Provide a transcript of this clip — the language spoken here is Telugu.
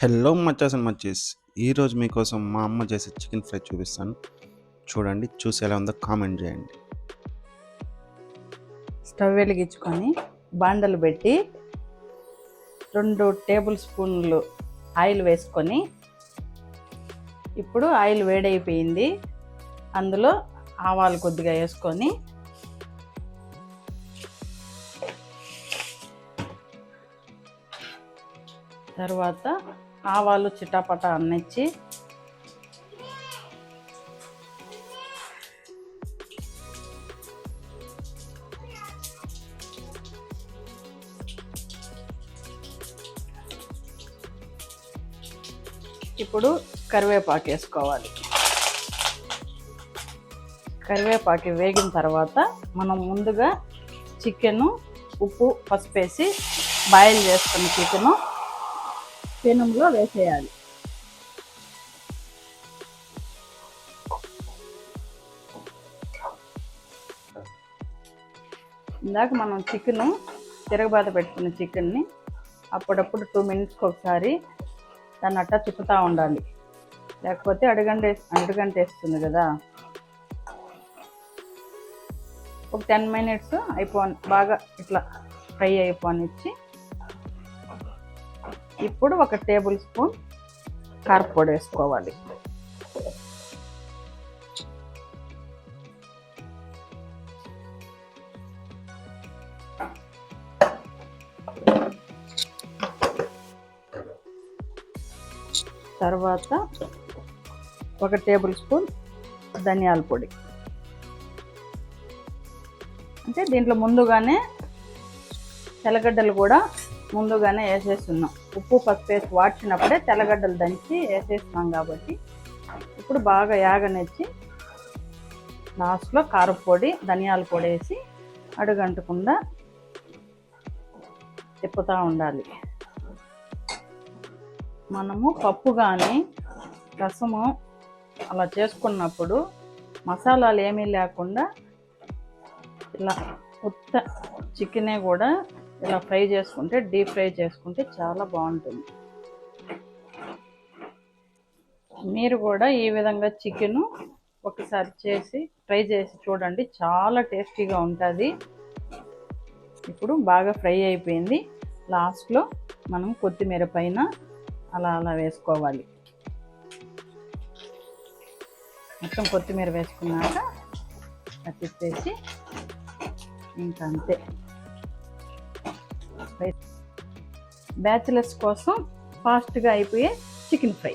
Hello మచ్చాస్ and మచ్చీస్. ఈరోజు మీకోసం మా అమ్మ చేసే చికెన్ ఫ్రై చూపిస్తాను. చూడండి చూసి ఎలా ఉందో కామెంట్ చేయండి. స్టవ్ వెలిగించుకొని బాండలు పెట్టి రెండు టేబుల్ స్పూన్లు ఆయిల్ వేసుకొని ఇప్పుడు ఆయిల్ వేడైపోయింది. అందులో ఆవాలు కొద్దిగా వేసుకొని తర్వాత ఆవాలు చిటాపట అన్నిచ్చి ఇప్పుడు కరివేపాకు వేసుకోవాలి. కరివేపాకు వేగిన తర్వాత మనం ముందుగా చికెను ఉప్పు పసుపు వేసి బాయిల్ చేసుకున్న చికెను పెనంలో వేసేయాలి. ఇందాక మనం చికెను తిరగబాత పెట్టుకున్న చికెన్ని అప్పుడప్పుడు టూ మినిట్స్కి ఒకసారి దాన్ని అట్టా తిప్పుతూ ఉండాలి. లేకపోతే అడుగంట అడుగంట వేస్తుంది కదా. ఒక టెన్ మినిట్స్ అయిపోని బాగా ఇట్లా ఫ్రై అయిపోనిచ్చి ఇప్పుడు ఒక టేబుల్ స్పూన్ కారపొడి వేసుకోవాలి. తర్వాత ఒక టేబుల్ స్పూన్ ధనియాల పొడి. అంటే దీంట్లో ముందుగానే తెల్లగడ్డలు కూడా ముందుగానే వేసేస్తున్నాం. ఉప్పు పసుపు వేసి వాడ్చినప్పుడే తెల్లగడ్డలు దంచి వేసేస్తున్నాం కాబట్టి ఇప్పుడు బాగా యాగనెచ్చి లాస్ట్లో కారపొడి ధనియాల పొడి వేసి అడుగంటకుండా తిప్పుతూ ఉండాలి. మనము పప్పు కానీ రసము అలా చేసుకున్నప్పుడు మసాలాలు ఏమీ లేకుండా ఇలా ఉత్త చికెనే కూడా ఇలా ఫ్రై చేసుకుంటే డీప్ ఫ్రై చేసుకుంటే చాలా బాగుంటుంది. మీరు కూడా ఈ విధంగా చికెను ఒకసారి చేసి ఫ్రై చేసి చూడండి. చాలా టేస్టీగా ఉంటుంది. ఇప్పుడు బాగా ఫ్రై అయిపోయింది. లాస్ట్లో మనం కొత్తిమీర పైన అలా అలా వేసుకోవాలి. మొత్తం కొత్తిమీర వేసుకున్నాక తిప్పేసి ఇంకా అంతే. బ్యాచిలర్స్ కోసం ఫాస్ట్గా అయిపోయే చికెన్ ఫ్రై.